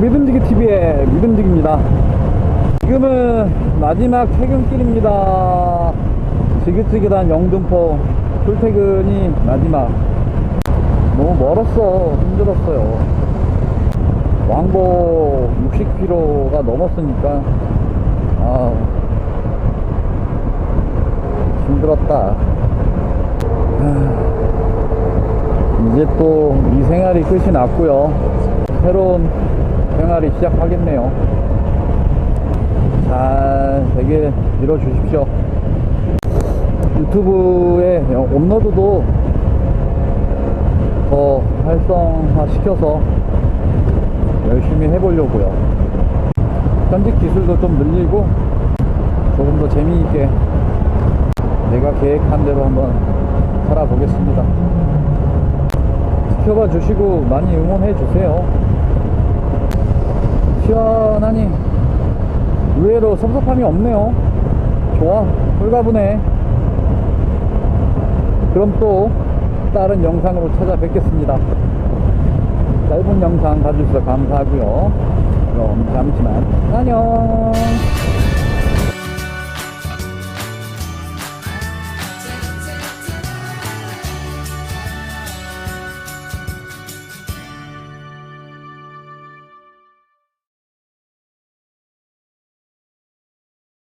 TV의 믿음직입니다. 지금은 마지막 퇴근길입니다. 지긋지긋한 영등포 출퇴근이 마지막. 너무 멀었어. 힘들었어요. 왕복 60km가 넘었으니까, 아 힘들었다. 하, 이제 또 이 생활이 끝이 났고요. 새로운 생활이 시작하겠네요. 잘 되게 밀어주십시오. 유튜브에 업로드도 더 활성화 시켜서 열심히 해보려고요. 편집 기술도 좀 늘리고 조금 더 재미있게 내가 계획한 대로 한번 살아보겠습니다. 지켜봐 주시고 많이 응원해 주세요. 시원하니 의외로 섭섭함이 없네요. 좋아, 홀가분해. 그럼 또 다른 영상으로 찾아뵙겠습니다. 짧은 영상 봐주셔서 감사하고요. 그럼 잠시만 안녕.